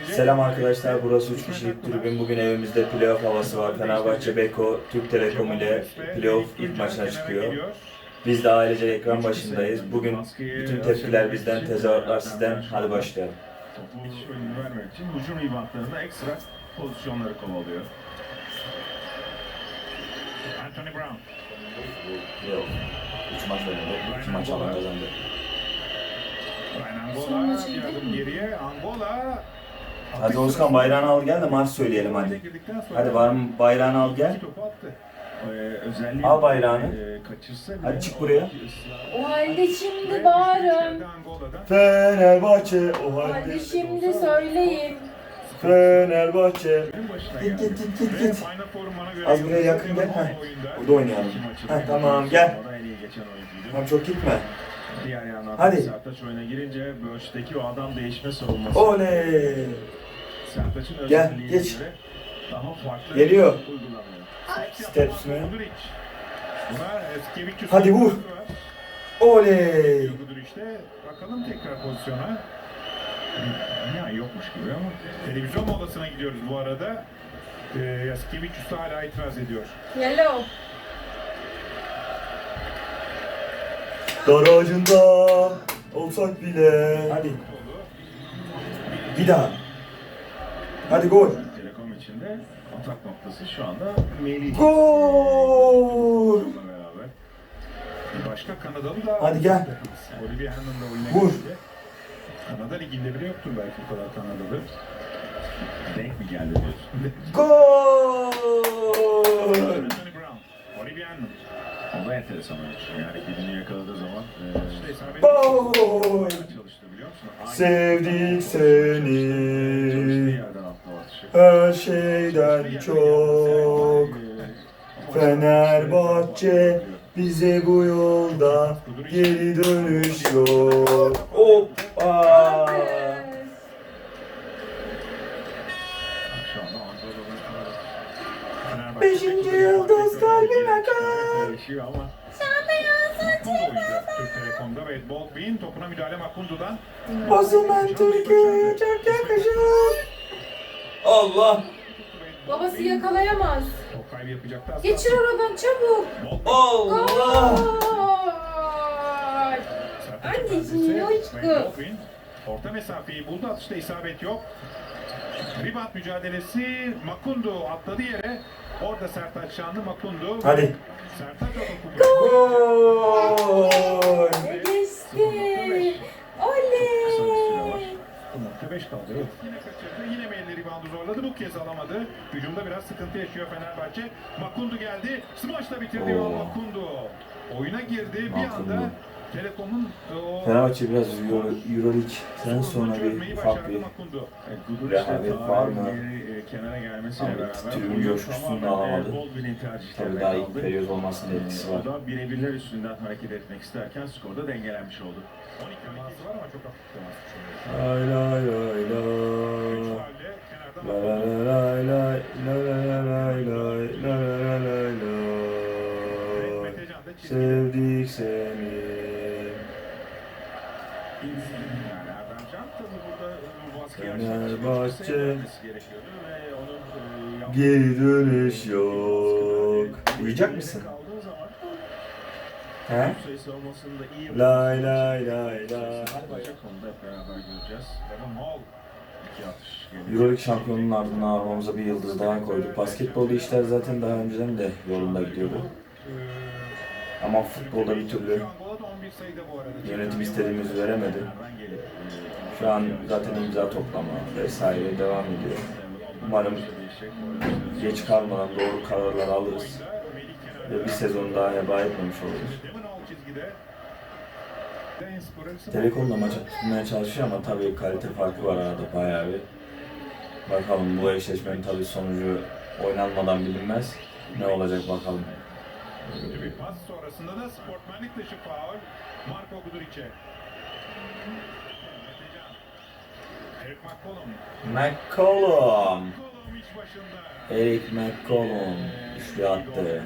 Selam arkadaşlar, burası 3 kişilik tribün. Bugün evimizde playoff havası var. Fenerbahçe Beko, Türk Telekom ile playoff ilk maçına çıkıyor. Biz de ailece ekran başındayız. Bugün bütün tepkiler bizden, tezahüratlar sizden. Hadi başlayalım. Topu önünü vermek için hücum reboundlarında ekstra pozisyonları kovalıyor. Anthony Brown. Yok. 3 maç oynadı. 2 maç alan kazandı. Angola mi? geriye. Angola. Hadi Özkan bayrağını al gel de maç söyleyelim hadi. Hadi var mı bayrağını al gel. Ee, özelliği Al bayrağını. e, kaçırsa Hadi çık buraya. O halde şimdi bağırın. Fenerbahçe o O halde şimdi söyleyin. Fenerbahçe. Git git git git git. Az buraya yakın gel, heh. Burada oynayalım. Heh, tamam, gel. Orada en iyi geçen oyuncuydu. Tamam çok gitme. Diğer yandan Hadi. Sertaç oyuna girince Böğüş'teki o adam değişme savunması. Oley. Sertaç'ın Gel, geç. göre daha farklı Geliyor. uygulanıyor. Steps mi? Guduric. Buna eski bir Hadi vur. Oley. Guduric'te bakalım tekrar pozisyona. Ya yokmuş gibi ama. Televizyon molasına gidiyoruz bu arada. Ee, Yaskevicius hala itiraz ediyor. Yellow. Dar ağacında olsak bile. Hadi. Bir daha. Hadi gol. Telekom içinde atak noktası şu anda Melih. Gol. Başka Kanadalı da Hadi gel. Olivier Hanım'da oyuna Vur. girdi. Kanada liginde bile yoktur belki bu kadar Kanadalı. Denk mi geldi diyorsun? Gol. Olivier Hanım. O da enteresan oyuncu. Yani birini yakaladığı zaman e, işte Gol. çalıştı biliyor musun? Aynı- Sevdik seni. Her şeyden çok. Fenerbahçe bize bu yolda geri dönüş yok. Hoppa. Beşinci yıldız kalbime kal. Telekom'da ve Baldwin topuna müdahale Makundu'dan. Osman Türk'ü çok yakışır. Allah. Babası yakalayamaz. Geçir oradan çabuk. Allah. Gol. Anneciğim, Baldwin Orta mesafeyi buldu. Atışta isabet yok. Rebound mücadelesi Makundu atladı yere. Orada Sertaç Şanlı Makundu. Hadi. Sertaç Gol. Ne geçti. Oley. 5 kaldı. Evet. Yine kaçırdı. Yine Reboundu zorladı. Bu kez alamadı. Hücumda biraz sıkıntı yaşıyor Fenerbahçe. Makundu geldi. Smaçla bitirdi Oo. Makundu. Oyuna girdi. Bir anda Telekom'un o Fenerbahçe biraz Euro, Euroleague'den sonra bir ufak bir rehavet var mı? e, kenara gelmesiyle beraber tribün coşkusunu tamamen, alamadı. e, Tabii daha ilk kaldı. periyot olmasının etkisi var. Da birebirler üstünden hareket etmek isterken skorda dengelenmiş oldu. 12 12 var ama çok hafif temas. Lay lay lay. Vermesi gerekiyordu ve onun e, yaptığı- Geri dönüş yok. Uyuyacak mısın? He? iyi Lay lay lay lay. Euroleague şampiyonunun ardından armamıza bir yıldız daha koyduk. Basketbolda işler zaten daha önceden de yolunda gidiyordu. Ama futbolda bir türlü Angola'da 11 sayıda bu arada. yönetim istediğimizi veremedi. Şu an zaten imza toplama vesaire devam ediyor. Umarım geç kalmadan doğru kararlar alırız ve bir sezon daha heba etmemiş oluruz. Telekom'da maça tutmaya çalışıyor ama tabii kalite farkı var arada bayağı bir. Bakalım bu eşleşmenin tabii sonucu oynanmadan bilinmez. Ne olacak bakalım. Bir pas sonrasında da sportmenlik dışı faul Marco Guduric'e. McCollum. Eric McCollum üçlü attı.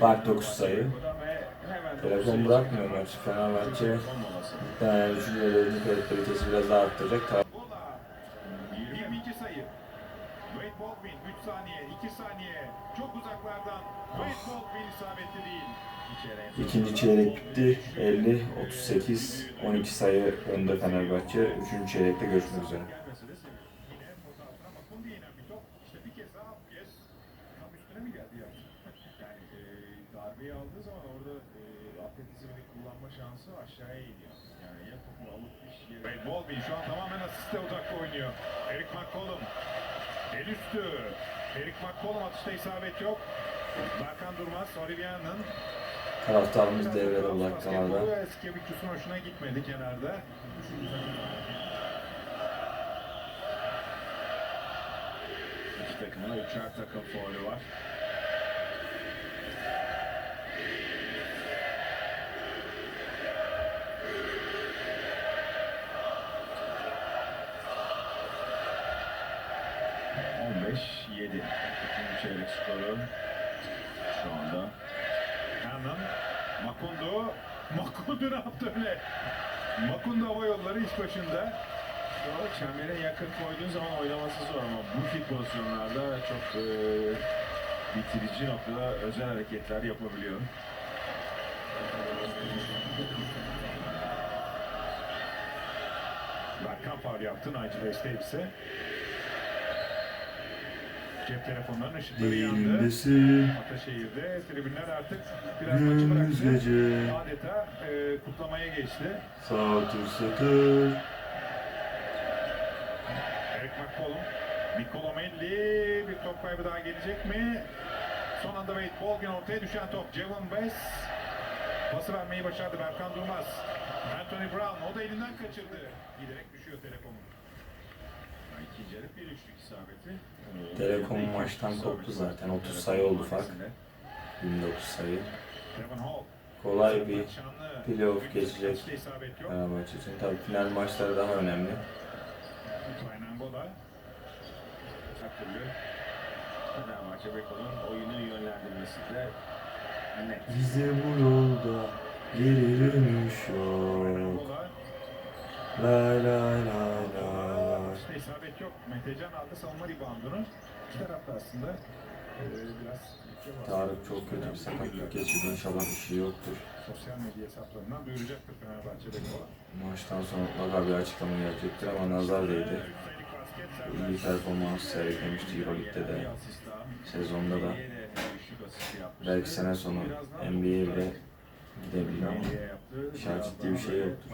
Fark 9 sayı. Sayı bırakmıyor maçı. Fenerbahçe muhtemelen düşüncelerini kalitesi biraz daha arttıracak. Wade Baldwin 3 saniye, 2 saniye. Çok uzaklardan. Wade Baldwin isabetli değil. İkinci çeyrek bitti. 50, 38, 12 sayı önde Fenerbahçe. Üçüncü çeyrekte görüşmek üzere. E, darbeyi aldığı zaman orada e, atletizmini kullanma şansı aşağıya iniyor. Yani ya topu alıp Baldwin şu an tamamen asiste odaklı oynuyor. Eric McCollum. El üstü. Eric McCollum atışta isabet yok. Berkan Durmaz, Olivia'nın Taraftarımız devrede uzaklarda. Eskevicius'un hoşuna gitmedi kenarda. İki takımın üçer takım faulü var. ...15-7. İkinci çeyrek skoru. Şu anda. Hernan, Makundu. Makundu ne yaptı öyle? Makundu hava yolları iş başında. O çembere yakın koyduğun zaman oynaması zor ama bu tip pozisyonlarda çok e, bitirici noktada özel hareketler yapabiliyor. Berkan faul yaptı Nigel Esteves'e. Cep telefonlarının ışıkları yandı. Değilindesin, Ataşehir'de tribünler artık biraz maçı gündüz bıraktı. gece, Adeta e, kutlamaya geçti. satır satır. Eric McCollum, Nicola Melli bir top kaybı daha gelecek mi? Son anda Wade Baldwin ortaya düşen top. Jevon Bass pası vermeyi başardı Berkan Durmaz. Anthony Brown o da elinden kaçırdı. Giderek düşüyor telekomu. İkinci yarı bir üçlük isabeti. Ee, Telekom maçtan koptu zaten. 30 Telekom sayı oldu fark. bölgesinde. 29 sayı. Kolay bir playoff geçecek. Fenerbahçe için. Tabii final maçları daha önemli. Fenerbahçe Beko'nun oyunu. Bize bu yolda geri dönüş yok. La la la. Yok. Metecan aldı savunma reboundunu. İki tarafta aslında e, biraz. Tarık çok kötü bir sakatlık geçirdi. İnşallah bir şey yoktur. Sosyal medya hesaplarından duyuracaktır Fenerbahçe Beko. Maçtan sonra mutlaka bir açıklama gelecektir ama nazar değdi. Bu iyi performans sergilemişti Euroleague'de de. Sezonda da. Belki sene sonu NBA'ye bile gidebilir ama an ciddi bir şey yoktur.